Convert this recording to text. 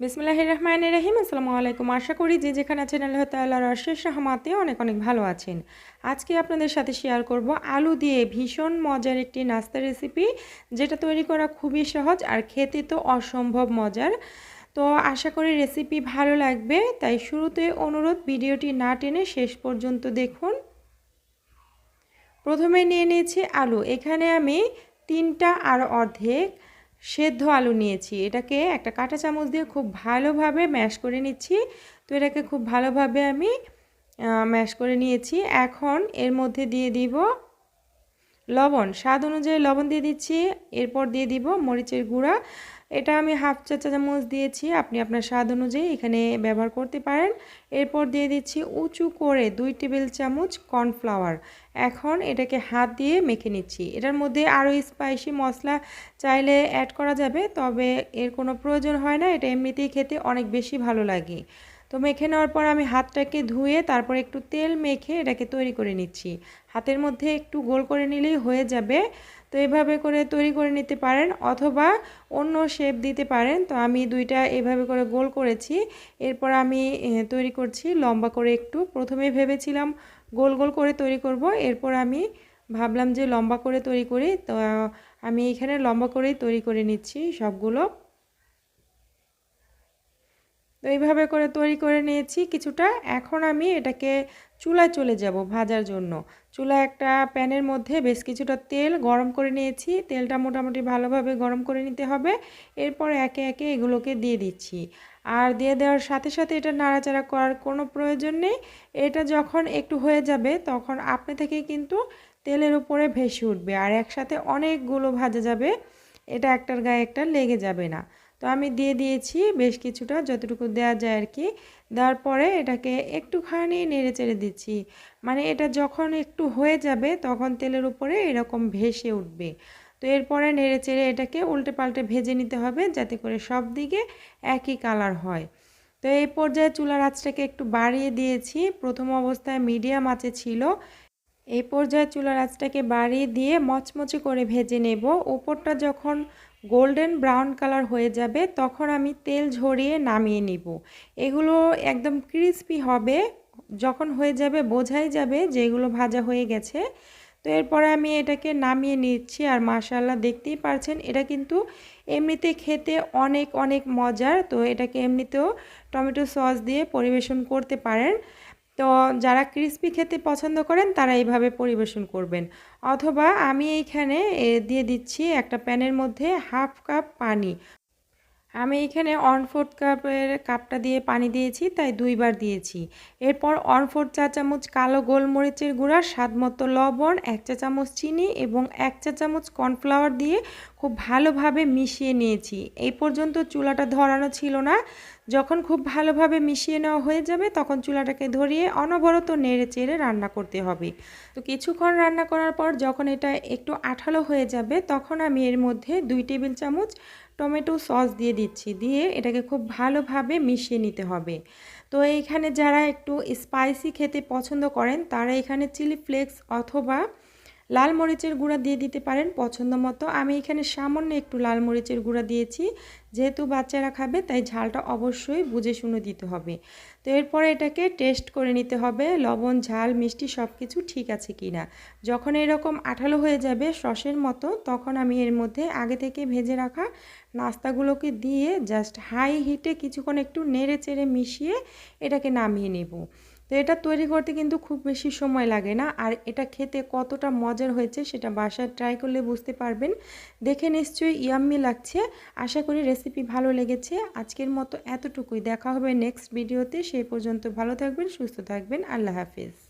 বিসমিল্লাহ রহমান রহিম। আসসালামু আলাইকুম আশা করি যে যেখানে আছেন আল্লাহ তাল্লাহ রশেষ রহমাতে অনেক অনেক ভালো আছেন। আজকে আপনাদের সাথে শেয়ার করব আলু দিয়ে ভীষণ মজার একটি নাস্তা রেসিপি যেটা তৈরি করা খুবই সহজ আর খেতে তো অসম্ভব মজার। তো আশা করি রেসিপি ভালো লাগবে। তাই শুরুতে অনুরোধ, ভিডিওটি না টেনে শেষ পর্যন্ত দেখুন। প্রথমে নিয়ে নিয়েছি আলু। এখানে আমি তিনটা আর অর্ধেক সেদ্ধ আলু নিয়েছি। এটাকে একটা কাঁটা চামচ দিয়ে খুব ভালোভাবে ম্যাশ করে নিচ্ছি। তো এটাকে খুব ভালোভাবে আমি ম্যাশ করে নিয়েছি। এখন এর মধ্যে দিয়ে দিব লবণ, স্বাদ অনুযায়ী লবণ দিয়ে দিচ্ছি। এরপর দিয়ে দিব মরিচের গুঁড়া। এটা আমি হাফ চা চামচ দিয়েছি, আপনি আপনার স্বাদ অনুযায়ী এখানে ব্যবহার করতে পারেন। এরপর দিয়ে দিচ্ছি উঁচু করে দুই টেবিল চামচ কর্নফ্লাওয়ার। এখন এটাকে হাত দিয়ে মেখে নিচ্ছি। এটার মধ্যে আরও স্পাইসি মশলা চাইলে অ্যাড করা যাবে, তবে এর কোনো প্রয়োজন হয় না। এটা এমনিতেই খেতে অনেক বেশি ভালো লাগে। তো মেখে নেওয়ার পর আমি হাতটাকে ধুয়ে তারপর একটু তেল মেখে এটাকে তৈরি করে নিচ্ছি। হাতের মধ্যে একটু গোল করে নিলেই হয়ে যাবে। তো এভাবে করে তৈরি করে নিতে পারেন অথবা অন্য শেপ দিতে পারেন। তো আমি দুইটা এভাবে করে গোল করেছি। এরপর আমি তৈরি করছি লম্বা করে একটু। প্রথমে ভেবেছিলাম গোল গোল করে তৈরি করব। এরপর আমি ভাবলাম যে লম্বা করে তৈরি করি। তো আমি এখানে লম্বা করেই তৈরি করে নিচ্ছি সবগুলো। তো এইভাবে করে তৈরি করে নিয়েছি কিছুটা। এখন আমি এটাকে চুলায় চলে যাব ভাজার জন্য। চুলা একটা প্যানের মধ্যে বেশ কিছুটা তেল গরম করে নিয়েছি। তেলটা মোটামুটি ভালোভাবে গরম করে নিতে হবে। এরপর একে একে এগুলোকে দিয়ে দিচ্ছি। আর দিয়ে দেওয়ার সাথে সাথে এটা নাড়াচাড়া করার কোনো প্রয়োজন নেই। এটা যখন একটু হয়ে যাবে তখন আপনি থেকে কিন্তু তেলের উপরে ভেসে উঠবে। আর একসাথে অনেকগুলো ভাজা যাবে। এটা একটার গায়ে একটা লেগে যাবে না। তো আমি দিয়ে দিয়েছি বেশ কিছুটা, যতটুকু দেওয়া যায় আর কি দেওয়ার পরে এটাকে একটুখানি নেড়ে চেড়ে দিচ্ছি। মানে এটা যখন একটু হয়ে যাবে তখন তেলের উপরে এরকম ভেসে উঠবে। তো এরপরে নেড়ে চেড়ে এটাকে উল্টে পাল্টে ভেজে নিতে হবে যাতে করে সব দিকে একই কালার হয়। তো এই পর্যায়ে চুলার আঁচটাকে একটু বাড়িয়ে দিয়েছি। প্রথম অবস্থায় মিডিয়াম আঁচে ছিল। এই পর্যায়ে চুলার আঁচটাকে বাড়িয়ে দিয়ে মচমচে করে ভেজে নেব। ওপরটা যখন গোল্ডেন ব্রাউন কালার হয়ে যাবে, তখন আমি তেল ঝরিয়ে নামিয়ে নিব। এগুলো একদম ক্রিসপি হবে, যখন হয়ে যাবে বোঝাই যাবে যে এগুলো ভাজা হয়ে গেছে। তো এরপরে আমি এটাকে নামিয়ে নিচ্ছি আর মাশাল্লাহ দেখতেই পারছেন, এটা কিন্তু এমনিতে খেতে অনেক অনেক মজার। তো এটাকে এমনিতেও টমেটো সস দিয়ে পরিবেশন করতে পারেন। তো যারা ক্রিসপি খেতে পছন্দ করেন, তারা এইভাবে পরিবেশন করবেন। অথবা আমি এইখানে দিয়ে দিচ্ছি একটা প্যানের মধ্যে হাফ কাপ পানি। আমি এখানে ওয়ান ফোর্থ কাপের কাপটা দিয়ে পানি দিয়েছি, তাই দুইবার দিয়েছি। এরপর ওয়ান ফোর্থ চা চামচ কালো গোলমরিচের গুঁড়া স্বাদ মতো লবণ, এক চা চামচ চিনি এবং এক চা চামচ কর্নফ্লাওয়ার দিয়ে খুব ভালোভাবে মিশিয়ে নিয়েছি। এই পর্যন্ত চুলাটা ধরানো ছিল না। যখন খুব ভালোভাবে মিশিয়ে নেওয়া হয়ে যাবে, তখন চুলাটাকে ধরিয়ে অনবরত নেড়ে চেড়ে রান্না করতে হবে। তো কিছুক্ষণ রান্না করার পর যখন এটা একটু আঠালো হয়ে যাবে, তখন আমি এর মধ্যে দুই টেবিল চামচ টমেটো সস দিয়ে দিচ্ছি। দিয়ে এটাকে খুব ভালোভাবে মিশিয়ে নিতে হবে। তো এইখানে যারা একটু স্পাইসি খেতে পছন্দ করেন, তারা এখানে চিলি ফ্লেক্স অথবা লাল মরিচের গুঁড়া দিয়ে দিতে পারেন পছন্দ মতো। আমি এখানে সামান্য একটু লাল মরিচের গুঁড়া দিয়েছি। যেহেতু বাচ্চারা খাবে, তাই ঝালটা অবশ্যই বুঝে শুনে দিতে হবে। তো এরপরে এটাকে টেস্ট করে নিতে হবে, লবণ, ঝাল, মিষ্টি সব কিছু ঠিক আছে কি না যখন এরকম আঠালো হয়ে যাবে সসের মতো, তখন আমি এর মধ্যে আগে থেকে ভেজে রাখা নাস্তাগুলোকে দিয়ে জাস্ট হাই হিটে কিছুক্ষণ একটু নেড়ে চেড়ে মিশিয়ে এটাকে নামিয়ে নেব। তো এটা তৈরি করতে কিন্তু খুব বেশি সময় লাগে না। আর এটা খেতে কতটা মজার হয়েছে সেটা বাসায় ট্রাই করলে বুঝতে পারবেন। দেখে নিশ্চয়ই ইয়াম্মি লাগছে। আশা করি রেসিপি ভালো লেগেছে। আজকের মতো এতটুকুই। দেখা হবে নেক্সট ভিডিওতে সেই পর্যন্ত ভালো থাকবেন, সুস্থ থাকবেন। আল্লাহ হাফিজ।